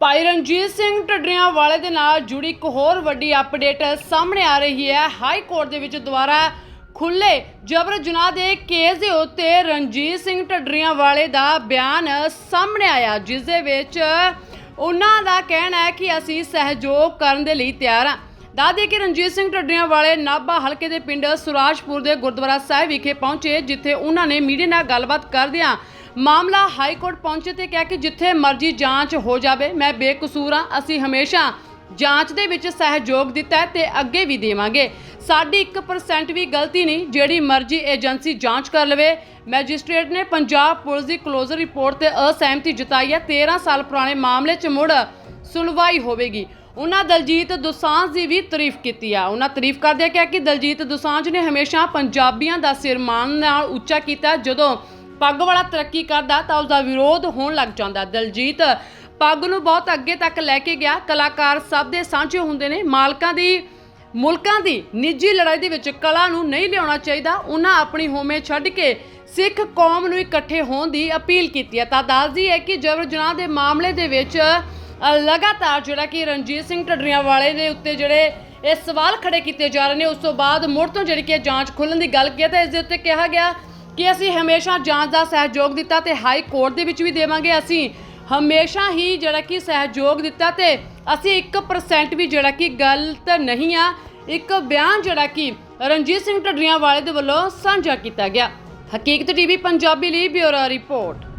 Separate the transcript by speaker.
Speaker 1: ਭਾਈ ਰਣਜੀਤ ਸਿੰਘ ਢੱਡਰੀਆਂ ਵਾਲੇ ਦੇ ਨਾਲ ਜੁੜੀ ਇੱਕ ਹੋਰ ਵੱਡੀ ਅਪਡੇਟ ਸਾਹਮਣੇ ਆ ਰਹੀ ਹੈ। ਹਾਈ ਕੋਰਟ ਦੇ ਵਿੱਚ ਦੁਬਾਰਾ ਖੁੱਲੇ ਜਬਰ ਜਨਾਹ ਦੇ ਕੇਸ ਦੇ ਉੱਤੇ ਰਣਜੀਤ ਸਿੰਘ ਢੱਡਰੀਆਂ ਵਾਲੇ ਦਾ ਬਿਆਨ ਸਾਹਮਣੇ ਆਇਆ, ਜਿਸ ਦੇ ਵਿੱਚ ਉਹਨਾਂ ਦਾ ਕਹਿਣਾ ਹੈ ਕਿ ਅਸੀਂ ਸਹਿਯੋਗ ਕਰਨ ਦੇ ਲਈ ਤਿਆਰ ਹਾਂ। ਦਾਦੇ ਕਿ ਰਣਜੀਤ ਸਿੰਘ ਢੱਡਰੀਆਂ ਵਾਲੇ ਨਾਭਾ ਹਲਕੇ ਦੇ ਪਿੰਡ ਸੁਰਾਜਪੁਰ ਦੇ ਗੁਰਦੁਆਰਾ ਸਾਹਿਬ ਵਿਖੇ ਪਹੁੰਚੇ, ਜਿੱਥੇ ਉਹਨਾਂ ਨੇ ਮੀਡੀਆ ਨਾਲ ਗੱਲਬਾਤ ਕਰਦਿਆਂ ਮਾਮਲਾ ਹਾਈ ਕੋਰਟ ਪਹੁੰਚੇ ਤੇ ਕਿਹਾ ਕਿ ਜਿੱਥੇ ਮਰਜ਼ੀ ਜਾਂਚ ਹੋ ਜਾਵੇ, ਮੈਂ ਬੇਕਸੂਰ ਹਾਂ। ਅਸੀਂ ਹਮੇਸ਼ਾ ਜਾਂਚ ਦੇ ਵਿੱਚ ਸਹਿਯੋਗ ਦਿੱਤਾ ਹੈ ਤੇ ਅੱਗੇ ਵੀ ਦੇਵਾਂਗੇ। ਸਾਡੀ 1% ਵੀ ਗਲਤੀ ਨਹੀਂ, ਜਿਹੜੀ ਮਰਜ਼ੀ ਏਜੰਸੀ ਜਾਂਚ ਕਰ ਲਵੇ। ਮੈਜਿਸਟ੍ਰੇਟ ਨੇ ਪੰਜਾਬ ਪੁਲਿਸ ਦੀ ਕਲੋਜ਼ਰ ਰਿਪੋਰਟ ਤੇ ਅਸਹਿਮਤੀ ਜਤਾਈ ਹੈ। 13 ਸਾਲ ਪੁਰਾਣੇ ਮਾਮਲੇ 'ਚ ਮੁੜ ਸੁਣਵਾਈ ਹੋਵੇਗੀ। ਉਹਨਾਂ ਦਲਜੀਤ ਦੋਸਾਂਝ ਦੀ ਵੀ ਤਾਰੀਫ ਕੀਤੀ ਆ। ਉਹਨਾਂ ਤਾਰੀਫ ਕਰਦਿਆਂ ਕਿਹਾ ਕਿ ਦਲਜੀਤ ਦੋਸਾਂਝ ਨੇ ਹਮੇਸ਼ਾ ਪੰਜਾਬੀਆਂ ਦਾ ਸਿਰ ਮਾਣ ਨਾਲ ਉੱਚਾ ਕੀਤਾ। ਜਦੋਂ ਪੱਗ ਵਾਲਾ ਤਰੱਕੀ ਕਰਦਾ ਤਾਂ ਉਸ ਦਾ ਵਿਰੋਧ ਹੋਣ ਲੱਗ ਜਾਂਦਾ। ਦਲਜੀਤ ਪੱਗ ਨੂੰ ਬਹੁਤ ਅੱਗੇ ਤੱਕ ਲੈ ਕੇ ਗਿਆ। ਕਲਾਕਾਰ ਸਭ ਦੇ ਸਾਂਝੇ ਹੁੰਦੇ ਨੇ। ਮਾਲਕਾਂ ਦੀ, ਮੁਲਕਾਂ ਦੀ ਨਿੱਜੀ ਲੜਾਈ ਦੇ ਵਿੱਚ ਕਲਾ ਨੂੰ ਨਹੀਂ ਲਿਆਉਣਾ ਚਾਹੀਦਾ। ਉਹਨਾਂ ਆਪਣੀ ਹੋਮੇ ਛੱਡ ਕੇ ਸਿੱਖ ਕੌਮ ਨੂੰ ਇਕੱਠੇ ਹੋਣ ਦੀ ਅਪੀਲ ਕੀਤੀ ਹੈ। ਤਾਂ ਦੱਸਦੀ ਹੈ ਕਿ ਜਬਰ ਜਨਾਹ ਦੇ ਮਾਮਲੇ ਦੇ ਵਿੱਚ ਲਗਾਤਾਰ ਜਿਹੜਾ ਕਿ ਰਣਜੀਤ ਸਿੰਘ ਢੱਡਰੀਆਂ ਵਾਲੇ ਦੇ ਉੱਤੇ ਜਿਹੜੇ ਇਹ ਸਵਾਲ ਖੜੇ ਕੀਤੇ ਜਾ ਰਹੇ ਨੇ, ਉਸ ਤੋਂ ਬਾਅਦ ਮੁੜ ਤੋਂ ਜਿਹੜੀ ਕਿ ਜਾਂਚ ਖੁੱਲਣ ਦੀ ਗੱਲ ਕੀਤੀ ਤਾਂ ਇਸ ਦੇ ਉੱਤੇ ਕਿਹਾ ਗਿਆ ਕਿ ਅਸੀਂ ਹਮੇਸ਼ਾ ਜਾਂਚ ਦਾ ਸਹਿਯੋਗ ਦਿੱਤਾ ਤੇ ਹਾਈ ਕੋਰਟ ਦੇ ਵਿੱਚ ਵੀ ਦੇਵਾਂਗੇ ਅਸੀਂ। ਹਮੇਸ਼ਾ ਹੀ ਜਿਹੜਾ ਕਿ ਸਹਿਯੋਗ ਦਿੱਤਾ ਤੇ ਅਸੀਂ 1% ਵੀ ਜਿਹੜਾ ਕਿ ਗਲਤ ਨਹੀਂ ਆ। ਇੱਕ ਬਿਆਨ ਜਿਹੜਾ ਕਿ ਰਣਜੀਤ ਸਿੰਘ ਢੱਡਰੀਆਂ ਵਾਲੇ ਦੇ ਵੱਲੋਂ ਸਾਂਝਾ ਕੀਤਾ ਗਿਆ। ਹਕੀਕਤ ਟੀਵੀ, ਪੰਜਾਬੀ ਲਈ ਬਿਊਰੋ ਰਿਪੋਰਟ।